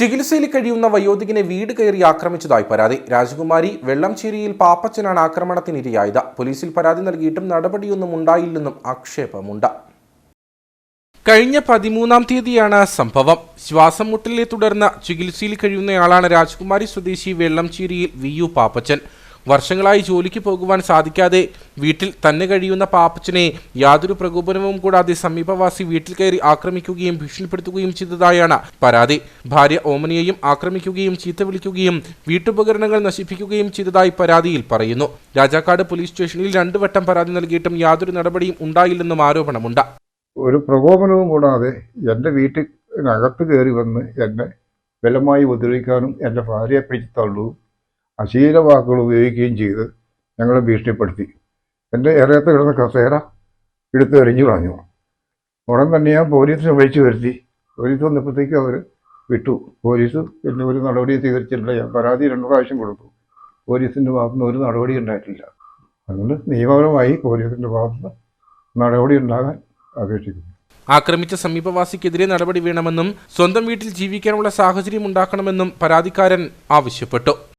ചികിത്സയിൽ കഴിയുന്ന വയോധികനെ വീട് കയറി ആക്രമിച്ചതായി പരാതി. രാജകുമാരി വെള്ളംചേരിയിൽ പാപ്പച്ചനാണ് ആക്രമണത്തിനിരയായത്. പോലീസിൽ പരാതി നൽകിയിട്ടും നടപടിയൊന്നും ഉണ്ടായില്ലെന്നും ആക്ഷേപമുണ്ട്. കഴിഞ്ഞ പതിമൂന്നാം തീയതിയാണ് സംഭവം. ശ്വാസം മുട്ടലിനെ തുടർന്ന് ചികിത്സയിൽ കഴിയുന്നയാളാണ് രാജകുമാരി സ്വദേശി വെള്ളംചേരിയിൽ വി യു പാപ്പച്ചൻ. വർഷങ്ങളായി ജോലിക്ക് പോകുവാൻ സാധിക്കാതെ വീട്ടിൽ തന്നെ കഴിയുന്ന പാപ്പച്ചനെ യാതൊരു പ്രകോപനവും കൂടാതെ സമീപവാസി വീട്ടിൽ കയറി ആക്രമിക്കുകയും ഭീഷണിപ്പെടുത്തുകയും ചെയ്തതായാണ് പരാതി. ഭാര്യ ഓമനിയെയും ആക്രമിക്കുകയും ചീത്ത വിളിക്കുകയും വീട്ടുപകരണങ്ങൾ നശിപ്പിക്കുകയും ചെയ്തതായി പരാതിയിൽ പറയുന്നു. രാജാക്കാട് പോലീസ് സ്റ്റേഷനിൽ രണ്ടു വട്ടം പരാതി നൽകിയിട്ടും യാതൊരു നടപടിയും ഉണ്ടായില്ലെന്നും ആരോപണമുണ്ട്. ഒരു പ്രകോപനവും കൂടാതെ എന്റെ വീട്ടിനകത്ത് കയറി വന്ന് എന്നെ ബലമായി ഉപദ്രവിക്കാനും എന്റെ ഭാര്യയെ പിടിച്ചു തള്ളുകയും അശീല വാക്കുകൾ ഉപയോഗിക്കുകയും ചെയ്ത് ഞങ്ങളെ ഭീഷണിപ്പെടുത്തി. എന്റെ ഏറെയത്ത് കിടന്ന കസേര എടുത്ത് എറിഞ്ഞു കളഞ്ഞു. ഉടൻ തന്നെ ഞാൻ പോലീസിനെ വിളിച്ചു വരുത്തി. പോലീസ് വന്നപ്പോഴത്തേക്കും അവർ വിട്ടു. പോലീസ് പിന്നെ ഒരു നടപടി സ്വീകരിച്ചിട്ടില്ല. ഞാൻ പരാതി രണ്ട് പ്രാവശ്യം കൊടുത്തു. പോലീസിന്റെ ഭാഗത്തുനിന്ന് ഒരു നടപടി ഉണ്ടായിട്ടില്ല. അതുകൊണ്ട് നിയമപരമായി പോലീസിന്റെ ഭാഗത്തുനിന്ന് നടപടി ഉണ്ടാകാൻ അപേക്ഷിക്കുന്നു. ആക്രമിച്ച സമീപവാസിക്കെതിരെ നടപടി വേണമെന്നും സ്വന്തം വീട്ടിൽ ജീവിക്കാനുള്ള സാഹചര്യം ഉണ്ടാക്കണമെന്നും പരാതിക്കാരൻ ആവശ്യപ്പെട്ടു.